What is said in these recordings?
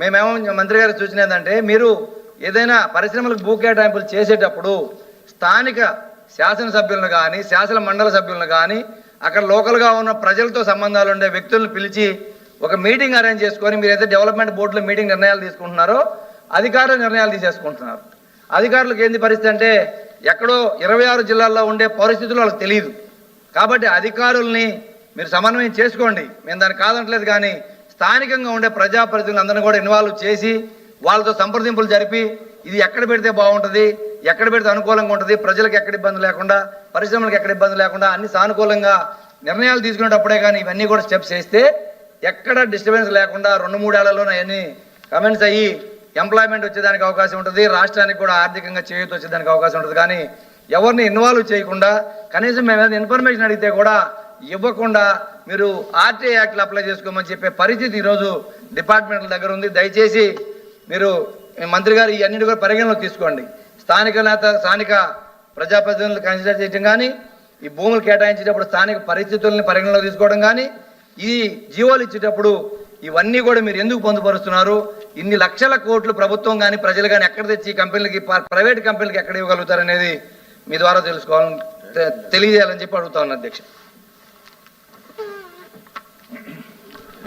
మేమేమో మంత్రి గారు సూచన ఏంటంటే మీరు ఏదైనా పరిశ్రమలకు భూ కేటాయింపులు చేసేటప్పుడు స్థానిక శాసనసభ్యులను కానీ శాసన మండల సభ్యులను కానీ అక్కడ లోకల్గా ఉన్న ప్రజలతో సంబంధాలు ఉండే వ్యక్తులను పిలిచి ఒక మీటింగ్ అరేంజ్ చేసుకొని మీరు ఏదైతే డెవలప్మెంట్ బోర్డులో మీటింగ్ నిర్ణయాలు తీసుకుంటున్నారో అధికారులు నిర్ణయాలు తీసేసుకుంటున్నారు. అధికారులకు ఏంది పరిస్థితి అంటే ఎక్కడో ఇరవై ఆరు జిల్లాల్లో ఉండే పరిస్థితులు వాళ్ళకి తెలియదు. కాబట్టి అధికారుల్ని మీరు సమన్వయం చేసుకోండి. మేము దాన్ని కాదంటలేదు కానీ స్థానికంగా ఉండే ప్రజాప్రతినిధులందరినీ కూడా ఇన్వాల్వ్ చేసి వాళ్ళతో సంప్రదింపులు జరిపి ఇది ఎక్కడ పెడితే బాగుంటుంది ఎక్కడ పెడితే అనుకూలంగా ఉంటుంది ప్రజలకు ఎక్కడ ఇబ్బంది లేకుండా పరిశ్రమలకు ఎక్కడ ఇబ్బంది లేకుండా అన్ని సానుకూలంగా నిర్ణయాలు తీసుకునేటప్పుడే కానీ ఇవన్నీ కూడా స్టెప్స్ వేస్తే ఎక్కడ డిస్టర్బెన్స్ లేకుండా రెండు మూడేళ్ళలోనే అవన్నీ కమెంట్స్ అయ్యి ఎంప్లాయ్మెంట్ వచ్చేదానికి అవకాశం ఉంటుంది రాష్ట్రానికి కూడా ఆర్థికంగా చేయూత వచ్చేదానికి అవకాశం ఉంటుంది. కానీ ఎవరిని ఇన్వాల్వ్ చేయకుండా కనీసం మేము ఇన్ఫర్మేషన్ అడిగితే కూడా ఇవ్వకుండా మీరు ఆర్టీఐ యాక్ట్లు అప్లై చేసుకోమని చెప్పే పరిస్థితి ఈరోజు డిపార్ట్మెంట్ల దగ్గర ఉంది. దయచేసి మీరు మంత్రి గారు ఇవన్నీ కూడా పరిగణలోకి తీసుకోండి. స్థానిక నేత స్థానిక ప్రజాప్రతినిధులు కన్సిడర్ చేయడం కానీ ఈ భూములు కేటాయించేటప్పుడు స్థానిక పరిస్థితుల్ని పరిగణలోకి తీసుకోవడం కానీ ఈ జీవోలు ఇచ్చేటప్పుడు ఇవన్నీ కూడా మీరు ఎందుకు పొందుపరుస్తున్నారు? ఇన్ని లక్షల కోట్లు ప్రభుత్వం కానీ ప్రజలు కానీ ఎక్కడ తెచ్చి ఈ కంపెనీలకి ప్రైవేట్ కంపెనీలకి ఎక్కడ ఇవ్వగలుగుతారనేది మీ ద్వారా తెలుసుకోవాలని తె- తెలియజేయాలని చెప్పి అడుగుతా ఉన్నా అధ్యక్ష.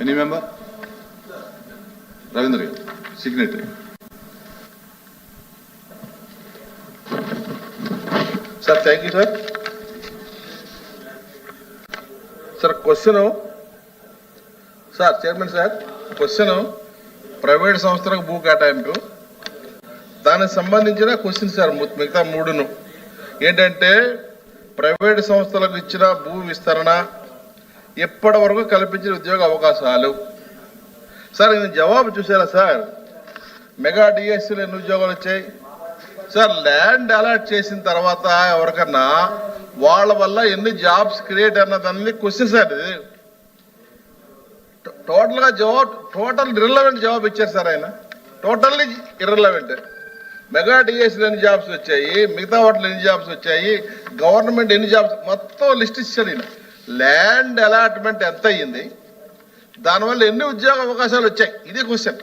Any member Ravindra garu signatory sir thank you sir sir question sir chairman sir question private సంస్థలకు భూ కేటాయింపు దానికి సంబంధించిన క్వశ్చన్ సార్ మిగతా మూడును. ఏంటంటే ప్రైవేట్ సంస్థలకు ఇచ్చిన భూ విస్తరణ ఇప్పటి వరకు కల్పించిన ఉద్యోగ అవకాశాలు. సార్ నేను జవాబు చూసారా సార్. మెగా డిఎస్సీలు ఎన్ని ఉద్యోగాలు వచ్చాయి? సార్ ల్యాండ్ అలాట్ చేసిన తర్వాత ఎవరికన్నా వాళ్ళ వల్ల ఎన్ని జాబ్స్ క్రియేట్ అన్నదాన్ని క్వశ్చన్ సార్ ఇది. టోటల్గా జవాబు టోటల్ ఇర్రలవెంట్ జవాబు ఇచ్చారు సార్ ఆయన. Totally irrelevant. మెగా డిఎస్సీలు ఎన్ని జాబ్స్ వచ్చాయి? మిగతా వాటిలో ఎన్ని జాబ్స్ వచ్చాయి? గవర్నమెంట్ ఎన్ని జాబ్స్? మొత్తం లిస్ట్ ఇచ్చాడు ఈయన. ల్యాండ్ అలాట్మెంట్ ఎంత అయ్యింది దానివల్ల ఎన్ని ఉద్యోగ అవకాశాలు వచ్చాయి? ఇదే క్వశ్చన్.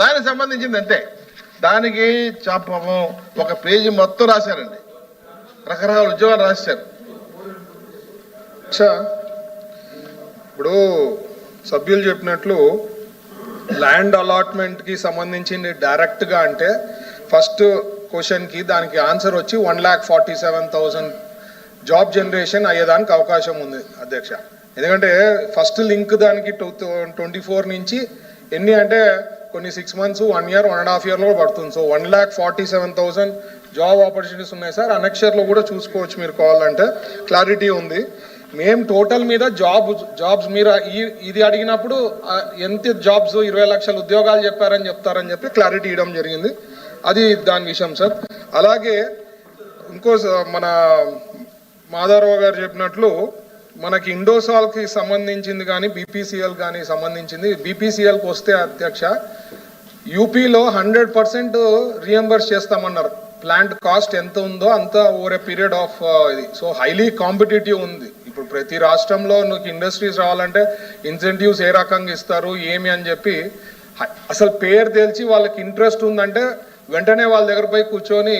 దానికి సంబంధించింది అంతే. దానికి పాపం ఒక పేజీ మొత్తం రాశారండి. రకరకాల ఉద్యోగాలు రాశారు. ఇప్పుడు సభ్యులు చెప్పినట్లు ల్యాండ్ అలాట్మెంట్కి సంబంధించింది డైరెక్ట్గా అంటే ఫస్ట్ క్వశ్చన్కి దానికి ఆన్సర్ వచ్చి one lakh forty seven thousand job generation అయ్యేదానికి అవకాశం ఉంది అధ్యక్ష. ఎందుకంటే ఫస్ట్ లింక్ దానికి టూ ట్వంటీ ఫోర్ నుంచి ఎన్ని అంటే కొన్ని six months one year one and half ఇయర్లో పడుతుంది. So one lakh forty seven thousand job opportunities ఉన్నాయి సార్. అనక్షర్లో కూడా చూసుకోవచ్చు మీరు కావాలంటే క్లారిటీ ఉంది. మేము టోటల్ మీద జాబ్ జాబ్స్ మీరు ఈ- ఇది అడిగినప్పుడు ఎంత జాబ్స్ ఇరవై లక్షల ఉద్యోగాలు చెప్పారని చెప్తారని చెప్పి క్లారిటీ ఇవ్వడం జరిగింది. అది దాని విషయం సార్. అలాగే ఇంకో మన మాధవరావు గారు చెప్పినట్లు మనకి ఇండోసాల్కి సంబంధించింది కానీ బీపీసీఎల్ కానీ సంబంధించింది. బీపీసీఎల్కి వస్తే అధ్యక్ష యూపీలో హండ్రెడ్ పర్సెంట్ రియంబర్స్ చేస్తామన్నారు. ప్లాంట్ కాస్ట్ ఎంత ఉందో అంత ఓవర్ ఏ పీరియడ్ ఆఫ్ ఇది. సో హైలీ కాంపిటేటివ్ ఉంది. ఇప్పుడు ప్రతి రాష్ట్రంలో నీకు ఇండస్ట్రీస్ రావాలంటే ఇన్సెంటివ్స్ ఏ రకంగా ఇస్తారు ఏమి అని చెప్పి అసలు పేరు తెలిసి వాళ్ళకి ఇంట్రెస్ట్ ఉందంటే వెంటనే వాళ్ళ దగ్గర పోయి కూర్చొని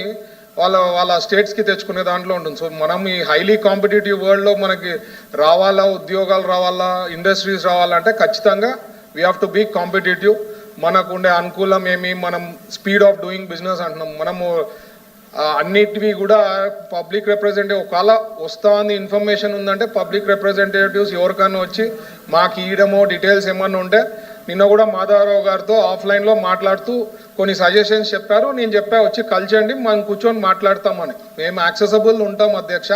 వాళ్ళ వాళ్ళ స్టేట్స్కి తెచ్చుకునే దాంట్లో ఉంటుంది. సో మనం ఈ హైలీ కాంపిటేటివ్ వరల్డ్లో మనకి రావాలా ఉద్యోగాలు రావాలా ఇండస్ట్రీస్ రావాలంటే ఖచ్చితంగా we have to be competitive మనకు ఉండే అనుకూలం ఏమి? మనం స్పీడ్ ఆఫ్ డూయింగ్ బిజినెస్ అంటున్నాం. మనము అన్నిటివి కూడా పబ్లిక్ రిప్రజెంటేటివ్ ఒకవేళ వస్తా ఉంది ఇన్ఫర్మేషన్ ఉందంటే పబ్లిక్ రిప్రజెంటేటివ్స్ ఎవరికైనా వచ్చి మాకు ఇయడమో డీటెయిల్స్ ఏమన్నా ఉంటే నిన్న కూడా మాధవరావు గారితో ఆఫ్లైన్లో మాట్లాడుతూ కొన్ని సజెషన్స్ చెప్పారు. నేను చెప్పా వచ్చి కలిచండి మనం కూర్చొని మాట్లాడతామని. మేము యాక్సెసబుల్ ఉంటాం అధ్యక్ష.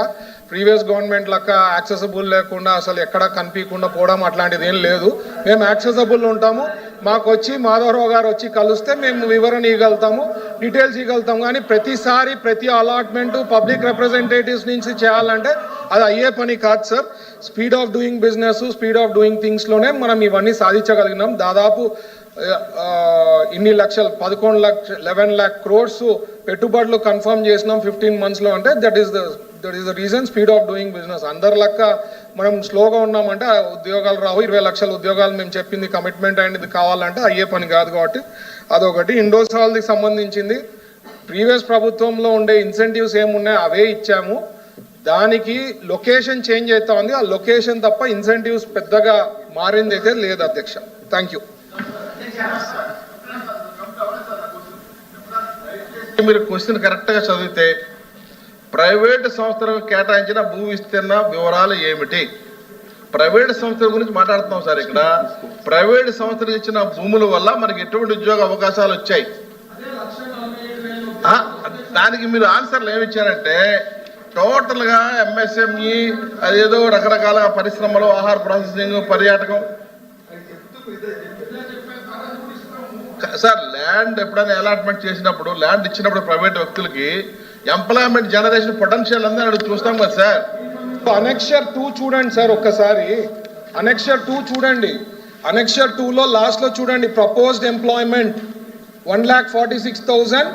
ప్రీవియస్ గవర్నమెంట్ లెక్క యాక్సెసబుల్ లేకుండా అసలు ఎక్కడ కనిపించకుండా పోవడం అట్లాంటిది ఏం లేదు. మేము యాక్సెసబుల్ ఉంటాము. మాకు వచ్చి మాధవరావు గారు వచ్చి కలిస్తే మేము వివరణ ఇవ్వగలుగుతాము డీటెయిల్స్ ఇవ్వగలుగుతాము. కానీ ప్రతిసారి ప్రతి అలాట్మెంటు పబ్లిక్ రిప్రజెంటేటివ్స్ నుంచి చేయాలంటే అది అయ్యే పని కాదు sir speed of doing business speed of doing థింగ్స్లోనే మనం ఇవన్నీ సాధించగలిగినాం. దాదాపు ఇన్ని లక్షలు పదకొండు లక్ష లెవెన్ ల్యాక్ క్రోర్స్ పెట్టుబడులు కన్ఫర్మ్ చేసినాం ఫిఫ్టీన్ మంత్స్లో అంటే that is the that is the reason speed of doing business అందరి లెక్క మనం స్లోగా ఉన్నామంటే ఉద్యోగాలు రావు. ఇరవై లక్షల ఉద్యోగాలు మేము చెప్పింది కమిట్మెంట్ అనేది కావాలంటే అయ్యే పని కాదు కాబట్టి అదొకటి. ఇండోసాల్కి సంబంధించింది. ప్రీవియస్ ప్రభుత్వంలో ఉండే ఇన్సెంటివ్స్ ఏమున్నాయో అవే ఇచ్చాము. దానికి లొకేషన్ చేంజ్ అవుతా ఉంది. ఆ లొకేషన్ తప్ప ఇన్సెంటివ్స్ పెద్దగా మారింది అయితే లేదు అధ్యక్ష. థ్యాంక్ యూ మీరు క్వశ్చన్ కరెక్ట్గా చదివితే ప్రైవేట్ సంస్థలకు కేటాయించిన భూ విస్తీర్ణ వివరాలు ఏమిటి? ప్రైవేట్ సంస్థల గురించి మాట్లాడుతున్నాం సార్ ఇక్కడ. ప్రైవేట్ సంస్థలకు ఇచ్చిన భూముల వల్ల మనకి ఎటువంటి ఉద్యోగ అవకాశాలు వచ్చాయి? దానికి మీరు ఆన్సర్లు ఏమి టోటల్గా ఎంఎస్ఎంఈ అదేదో రకరకాల పరిశ్రమలు ఆహార ప్రాసెసింగ్ పర్యాటకం. సార్ ల్యాండ్ ఎప్పుడైనా అలాట్మెంట్ చేసినప్పుడు ల్యాండ్ ఇచ్చినప్పుడు ప్రైవేట్ వ్యక్తులకి ఎంప్లాయ్మెంట్ జనరేషన్ పొటెన్షియల్ అంతా అడుగు చూస్తాం కదా సార్. అనెక్షర్ టూ చూడండి సార్ ఒక్కసారి. అనెక్షర్ టూ చూడండి. అనెక్షర్ టూలో లాస్ట్లో చూడండి proposed employment one lakh forty six thousand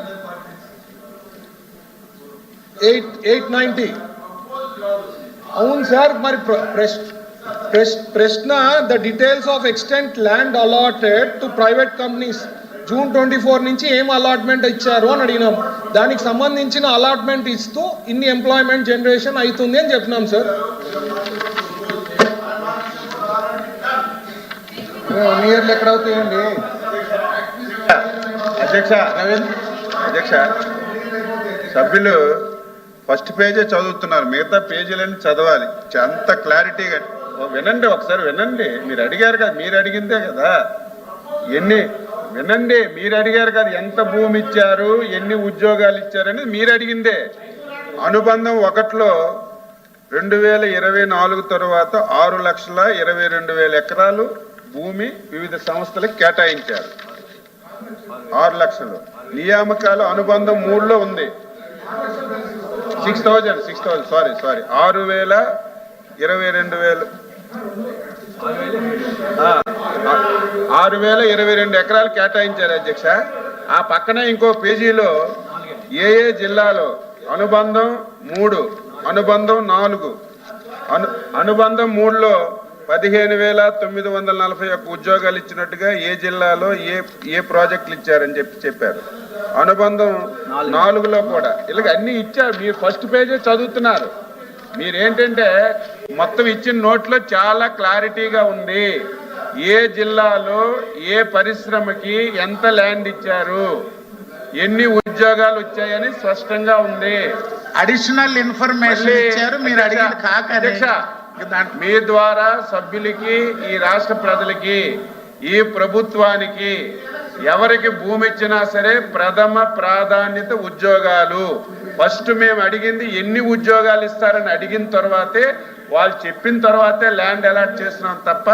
eight eight ninety. అవును సార్ మరి ప్ర- ప్రశ్- ప్రశ్- ప్రశ్న the details of extent land allotted to private companies. June twenty four నుంచి ఏం అలాట్మెంట్ ఇచ్చారు అని అడిగినాం. దానికి సంబంధించిన అలాట్మెంట్ ఇస్తూ ఇన్ని ఎంప్లాయ్మెంట్ జనరేషన్ అవుతుంది అని చెప్పినాం సార్. వన్ ఇయర్లు ఎక్కడ అవుతాయండి? అధ్యక్ష అధ్యక్ష సభ్యులు ఫస్ట్ పేజే చదువుతున్నారు. మిగతా పేజీలన్నీ చదవాలి. అంత క్లారిటీగా వినండి ఒకసారి వినండి. మీరు అడిగారు కదా మీరు అడిగిందే కదా. ఎన్ని? వినండి మీరు అడిగారు కదా ఎంత భూమి ఇచ్చారు ఎన్ని ఉద్యోగాలు ఇచ్చారని మీరు అడిగిందే. అనుబంధం ఒకటిలో రెండు వేల ఇరవై నాలుగు తరువాత ఆరు లక్షల ఇరవై రెండు వేల ఎకరాలు భూమి వివిధ సంస్థలకు కేటాయించారు. ఆరు లక్షలు. నియామకాలు అనుబంధం మూడులో ఉంది. Six thousand six thousand sorry sorry ఆరు వేల ఇరవై రెండు వేలు. ఆరు వేల ఇరవై రెండు ఎకరాలు కేటాయించారు అధ్యక్ష. ఆ పక్కనే ఇంకో పేజీలో ఏ ఏ జిల్లాలో? అనుబంధం మూడు అనుబంధం నాలుగు. అను అనుబంధం మూడులో పదిహేను వేల తొమ్మిది వందల నలభై ఒక్క ఉద్యోగాలు ఇచ్చినట్టుగా ఏ జిల్లాలో ఏ ఏ ప్రాజెక్టులు ఇచ్చారని చెప్పి చెప్పారు. అనుబంధం నాలుగులో కూడా. ఇలాగ అన్ని ఇచ్చారు మీరు ఫస్ట్ పేజే చదువుతున్నారు. మీరేంటంటే మొత్తం ఇచ్చిన నోట్లో చాలా క్లారిటీగా ఉంది. ఏ జిల్లాలో ఏ పరిశ్రమకి ఎంత ల్యాండ్ ఇచ్చారు? ఎన్ని ఉద్యోగాలు వచ్చాయని స్పష్టంగా ఉంది. అడిషనల్ ఇన్ఫర్మేషన్ ఇచ్చారు మీరు అడిగిన దాంట్లో. మీ ద్వారా సభ్యులకి ఈ రాష్ట్ర ప్రజలకి ఈ ప్రభుత్వానికి ఎవరికి భూమి ఇచ్చినా సరే ప్రథమ ప్రాధాన్యత ఉద్యోగాలు. ఫస్ట్ మేము అడిగింది ఎన్ని ఉద్యోగాలు ఇస్తారని అడిగిన తర్వాతే వాళ్ళు చెప్పిన తర్వాతే ల్యాండ్ అలాట్ చేస్తున్నాం తప్ప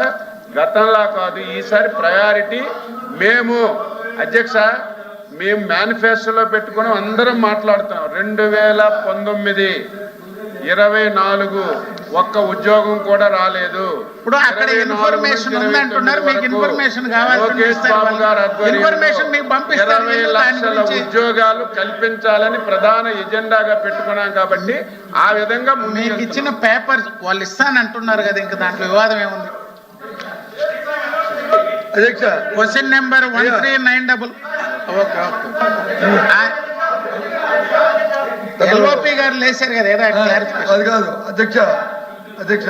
గతంలా కాదు. ఈసారి ప్రయారిటీ మేము అధ్యక్ష మేము మేనిఫెస్టోలో పెట్టుకుని అందరం మాట్లాడుతున్నాం. రెండు వేల పంతొమ్మిది ఇరవై నాలుగు ఒక్క ఉద్యోగం కూడా రాలేదు. ఇప్పుడు అక్కడ 24 ఇన్ఫర్మేషన్ నుంచి ఉంది అంటున్నారు. 29 మీకు ఇన్ఫర్మేషన్ కావాలి ఇన్ఫర్మేషన్ మీకు పంపిస్తారు. లక్షల ఉద్యోగాలు కల్పించాలని ప్రధాన ఎజెండాగా పెట్టుకున్నాం కాబట్టి ఆ విధంగా మీకు ఇచ్చిన పేపర్ వాళ్ళు ఇస్తానంటున్నారు కదా ఇంకా దాంట్లో వివాదం ఏముంది? అధ్యక్ష question number one three nine double okay okay. LOP గారు లేచారు కదా ఏదో క్లారిఫికేషన్ అది కాదు. అధ్యక్ష అధ్యక్ష